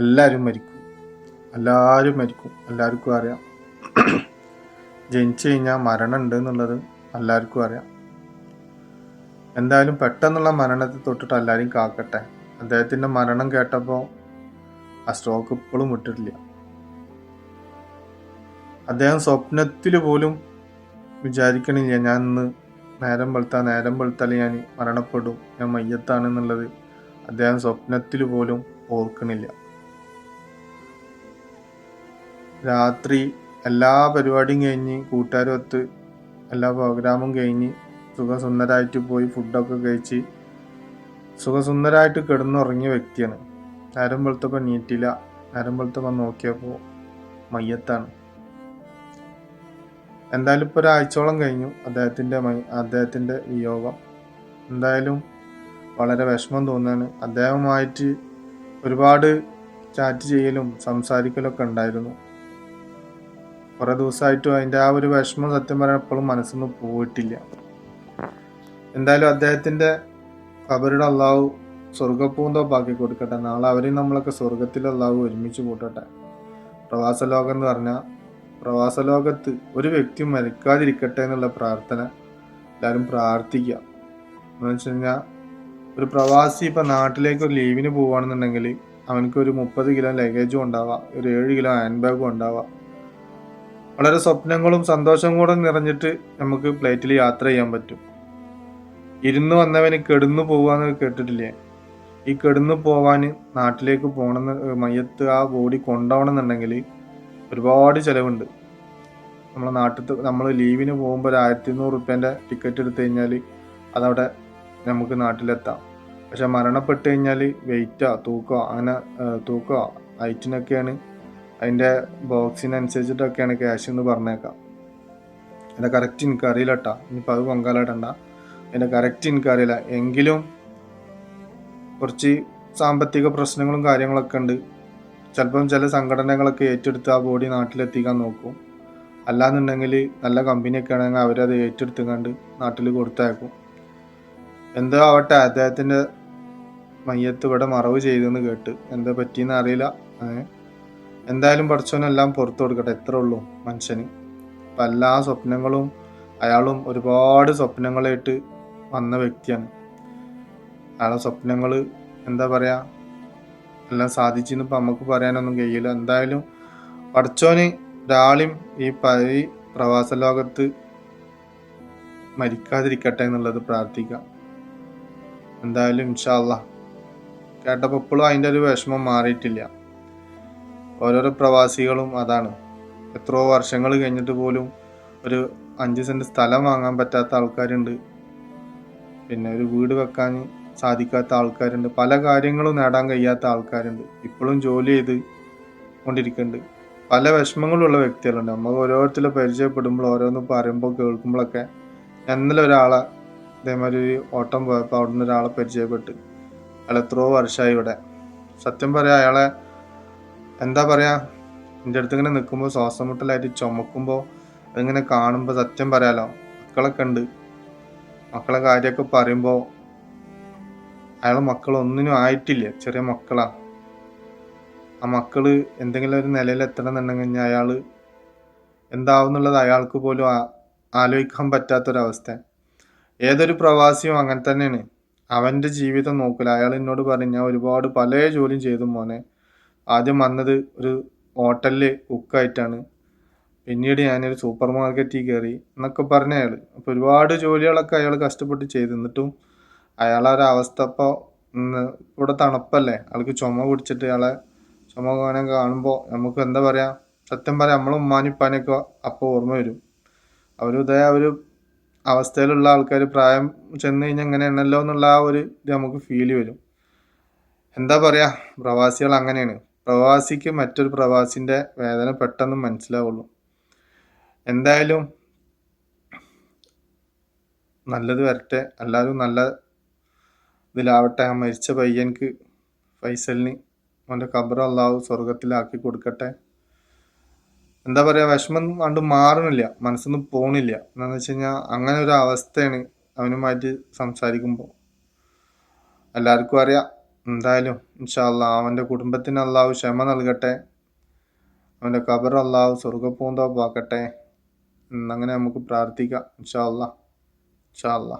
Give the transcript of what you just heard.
എല്ലാവരും മരിക്കും. എല്ലാവരും മരിക്കും. എല്ലാവർക്കും അറിയാം. ജനിച്ചു കഴിഞ്ഞാൽ മരണം ഉണ്ട് എന്നുള്ളത് എല്ലാവർക്കും അറിയാം. എന്തായാലും പെട്ടെന്നുള്ള മരണത്തെ തൊട്ടിട്ട് എല്ലാവരും കാക്കട്ടെ. അദ്ദേഹത്തിന്റെ മരണം കേട്ടപ്പോൾ ആ സ്ട്രോക്ക് ഇപ്പോഴും വിട്ടിട്ടില്ല. അദ്ദേഹം സ്വപ്നത്തിൽ പോലും വിചാരിക്കണില്ല ഞാൻ ഇന്ന് നേരം വെളുത്താ നേരം വെളുത്താൽ ഞാൻ മരണപ്പെടും. ഞാൻ മയ്യത്താണെന്നുള്ളത്. അദ്ദേഹം സ്വപ്നത്തിൽ പോലും ഓർക്കണില്ല. രാത്രി എല്ലാ പരിപാടിയും കഴിഞ്ഞ് കൂട്ടുകാരൊത്ത് എല്ലാ പ്രോഗ്രാമും കഴിഞ്ഞ് സുഖസുന്ദരായിട്ട് പോയി ഫുഡൊക്കെ കഴിച്ച് സുഖസുന്ദരായിട്ട് കിടന്നുറങ്ങിയ വ്യക്തിയാണ്. നേരം വെളുത്തപ്പോൾ നീറ്റില്ല നേരം വെളുത്തപ്പോൾ നോക്കിയപ്പോൾ മയ്യത്താണ്. എന്തായാലും ഇപ്പോൾ ഒരാഴ്ചയോളം കഴിഞ്ഞു അദ്ദേഹത്തിന്റെ മൈ അദ്ദേഹത്തിന്റെ വിയോഗം. എന്തായാലും വളരെ വിഷമം തോന്നുകയാണ്. അദ്ദേഹവുമായിട്ട് ഒരുപാട് ചാറ്റ് ചെയ്യലും സംസാരിക്കലൊക്കെ ഉണ്ടായിരുന്നു. കുറേ ദിവസമായിട്ടും അതിന്റെ ആ ഒരു വിഷമം സത്യം പറയാൻ എപ്പോഴും മനസ്സിൽ നിന്ന് പോയിട്ടില്ല. എന്തായാലും അദ്ദേഹത്തിന്റെ കബറുടെ അള്ളാഹു സ്വർഗപ്പൂന്തോപ്പാക്കി കൊടുക്കട്ടെ. നാളെ അവരെയും നമ്മളൊക്കെ സ്വർഗത്തിൽ അള്ളാഹു ഒരുമിച്ച് കൂട്ടട്ടെ. പ്രവാസ ലോകം എന്ന് പറഞ്ഞാൽ പ്രവാസ ലോകത്ത് ഒരു വ്യക്തി മരിക്കാതിരിക്കട്ടെ എന്നുള്ള പ്രാർത്ഥന എല്ലാവരും പ്രാർത്ഥിക്കുക. എന്ന് വെച്ച് കഴിഞ്ഞാൽ ഒരു പ്രവാസി ഇപ്പം നാട്ടിലേക്ക് ഒരു ലീവിന് പോവുകയാണെന്നുണ്ടെങ്കിൽ അവനക്ക് ഒരു മുപ്പത് കിലോ ലഗേജും ഉണ്ടാവാം ഒരു ഏഴ് കിലോ ഹാൻഡ് ബാഗും ഉണ്ടാവാം. വളരെ സ്വപ്നങ്ങളും സന്തോഷവും കൂടെ നിറഞ്ഞിട്ട് നമുക്ക് ഫ്ലൈറ്റിൽ യാത്ര ചെയ്യാൻ പറ്റും. ഇരുന്ന് വന്നവന് കെടുന്നു പോവാന്ന് കേട്ടിട്ടില്ലേ? ഈ കെടുന്നു പോവാൻ നാട്ടിലേക്ക് പോകണമെന്ന് മയ്യത്ത് ആ ബോഡി കൊണ്ടുപോകണമെന്നുണ്ടെങ്കിൽ ഒരുപാട് ചിലവുണ്ട്. നമ്മളെ നാട്ടിൽ നമ്മൾ ലീവിന് പോകുമ്പോൾ ഒരു ആയിരത്തി ഇരുന്നൂറ് റുപ്യേന്റെ ടിക്കറ്റ് എടുത്തു കഴിഞ്ഞാൽ അതവിടെ നമുക്ക് നാട്ടിലെത്താം. പക്ഷെ മരണപ്പെട്ട് കഴിഞ്ഞാൽ വെയിറ്റോ തൂക്കോ അങ്ങനെ തൂക്കോ. ഹൈറ്റിനൊക്കെയാണ് അതിന്റെ ബോക്സിനനുസരിച്ചിട്ടൊക്കെയാണ് ക്യാഷ് എന്ന് പറഞ്ഞേക്കാം. അതിന്റെ കറക്റ്റ് എനിക്ക് അറിയില്ല കേട്ടോ ഇനിയിപ്പോൾ അത് പൊങ്കാലായിട്ടണ്ട അതിന്റെ കറക്റ്റ് എനിക്കറിയില്ല എങ്കിലും കുറച്ച് സാമ്പത്തിക പ്രശ്നങ്ങളും കാര്യങ്ങളൊക്കെ ഉണ്ട്. ചിലപ്പം ചില സംഘടനകളൊക്കെ ഏറ്റെടുത്ത് ആ ബോഡി നാട്ടിലെത്തിക്കാൻ നോക്കും. അല്ലാന്നുണ്ടെങ്കിൽ നല്ല കമ്പനിയൊക്കെ ആണെങ്കിൽ അവരത് ഏറ്റെടുത്തുകൊണ്ട് നാട്ടിൽ കൊടുത്തയക്കും. എന്തോ ആവട്ടെ അദ്ദേഹത്തിന്റെ മയ്യത്ത് ഇവിടെ മറവ് ചെയ്തെന്ന് കേട്ട്. എന്താ പറ്റിയെന്ന് അറിയില്ല. ഏ. എന്തായാലും പഠിച്ചവനെല്ലാം പുറത്തു കൊടുക്കട്ടെ എത്ര ഉള്ളൂ മനുഷ്യന്. അപ്പം എല്ലാ സ്വപ്നങ്ങളും അയാളും ഒരുപാട് സ്വപ്നങ്ങളായിട്ട് വന്ന വ്യക്തിയാണ്. അയാളെ സ്വപ്നങ്ങൾ എന്താ പറയുക എല്ലാം സാധിച്ചെന്ന് ഇപ്പം നമുക്ക് പറയാനൊന്നും കഴിയില്ല. എന്തായാലും പഠിച്ചോന് ഒരാളും ഈ പരി പ്രവാസ ലോകത്ത് മരിക്കാതിരിക്കട്ടെ എന്നുള്ളത് പ്രാർത്ഥിക്കാം എന്തായാലും ഇൻഷാല്ല കേട്ടപ്പോൾ ഇപ്പോഴും അതിന്റെ ഒരു വിഷമം മാറിയിട്ടില്ല. ഓരോരോ പ്രവാസികളും അതാണ്. എത്രയോ വർഷങ്ങൾ കഴിഞ്ഞിട്ട് പോലും ഒരു അഞ്ച് സെന്റ് സ്ഥലം വാങ്ങാൻ പറ്റാത്ത ആൾക്കാരുണ്ട്. പിന്നെ ഒരു വീട് വെക്കാൻ സാധിക്കാത്ത ആൾക്കാരുണ്ട്. പല കാര്യങ്ങളും നേടാൻ കഴിയാത്ത ആൾക്കാരുണ്ട്. ഇപ്പോഴും ജോലി ചെയ്ത് കൊണ്ടിരിക്കുന്നുണ്ട്. പല വിഷമങ്ങളുള്ള വ്യക്തികളുണ്ട്. നമ്മൾ ഓരോരുത്തരും പരിചയപ്പെടുമ്പോൾ ഓരോന്ന് പറയുമ്പോൾ കേൾക്കുമ്പോഴൊക്കെ എന്നാലും ഒരാളെ ഇതേമാതിരി ഒരു ഓട്ടം പോയപ്പോൾ അവിടുന്ന് ഒരാളെ പരിചയപ്പെട്ട്. അയാൾ എത്രയോ വർഷമായി ഇവിടെ. സത്യം പറയാം അയാളെ എന്താ പറയാ? എന്റെ അടുത്ത് ഇങ്ങനെ നിൽക്കുമ്പോൾ ശ്വാസം മുട്ടലായിട്ട് ചുമക്കുമ്പോൾ അതിങ്ങനെ കാണുമ്പോൾ സത്യം പറയാലോ മക്കളൊക്കെ ഉണ്ട്. മക്കളെ കാര്യമൊക്കെ പറയുമ്പോൾ അയാളെ മക്കൾ ഒന്നിനും ആയിട്ടില്ല ചെറിയ മക്കളാ. ആ മക്കൾ എന്തെങ്കിലും ഒരു നിലയിൽ എത്തണം എന്നുണ്ടെങ്കിൽ അയാൾ എന്താവുന്നുള്ളത് അയാൾക്ക് പോലും ആലോചിക്കാൻ പറ്റാത്തൊരവസ്ഥ. ഏതൊരു പ്രവാസിയും അങ്ങനെ തന്നെയാണ്. അവന്റെ ജീവിതം നോക്കില്ല അയാൾ എന്നോട് പറഞ്ഞു ഒരുപാട് പല ജോലിയും ചെയ്തു മോനെ. ആദ്യം വന്നത് ഒരു ഹോട്ടലിൽ കുക്കായിട്ടാണ്. പിന്നീട് ഞാനൊരു സൂപ്പർ മാർക്കറ്റിൽ കയറി എന്നൊക്കെ പറഞ്ഞ അയാൾ അപ്പോൾ ഒരുപാട് ജോലികളൊക്കെ അയാൾ കഷ്ടപ്പെട്ട് ചെയ്തു. എന്നിട്ടും അയാളെ ഒരു അവസ്ഥ ഇപ്പോൾ ഇവിടെ തണുപ്പല്ലേ? അയാൾക്ക് ചുമ പിടിച്ചിട്ട് അയാളെ ചുമ കാണാൻ കാണുമ്പോൾ നമുക്ക് എന്താ പറയുക സത്യം പറയാം നമ്മളെ ഉമ്മാനിപ്പാനൊക്കെ അപ്പോൾ ഓർമ്മ വരും. അവർ ഇതേ ഒരു അവസ്ഥയിലുള്ള ആൾക്കാർ പ്രായം ചെന്ന് കഴിഞ്ഞാൽ എങ്ങനെയാണല്ലോ എന്നുള്ള ആ ഒരു ഇത് നമുക്ക് ഫീൽ വരും. എന്താ പറയുക പ്രവാസികൾ അങ്ങനെയാണ്. പ്രവാസിക്ക് മറ്റൊരു പ്രവാസിന്റെ വേദന പെട്ടെന്ന് മനസ്സിലാവുള്ളൂ. എന്തായാലും നല്ലത് വരട്ടെ. എല്ലാവരും നല്ല ഇതിലാവട്ടെ. ആ മരിച്ച പയ്യൻക്ക് ഫൈസലിന് അവന്റെ ഖബർ അള്ളാഹു സ്വർഗത്തിലാക്കി കൊടുക്കട്ടെ. എന്താ പറയുക വിഷമം കണ്ട് മാറണില്ല. മനസ്സൊന്നും പോണില്ല. എന്താണെന്ന് വെച്ച് കഴിഞ്ഞാൽ അങ്ങനെ ഒരു അവസ്ഥയാണ് അവനുമായിട്ട് സംസാരിക്കുമ്പോൾ എല്ലാവർക്കും അറിയാം. എന്തായാലും ഇൻഷാല്ല അവന്റെ കുടുംബത്തിന് അള്ളാഹു ക്ഷമ നൽകട്ടെ. അവന്റെ കബർ അള്ളാഹു സ്വർഗപ്പൂന്തോപ്പാക്കട്ടെ എന്നങ്ങനെ നമുക്ക് പ്രാർത്ഥിക്കാം. ഇൻഷാല്ല ഇൻഷാല്ല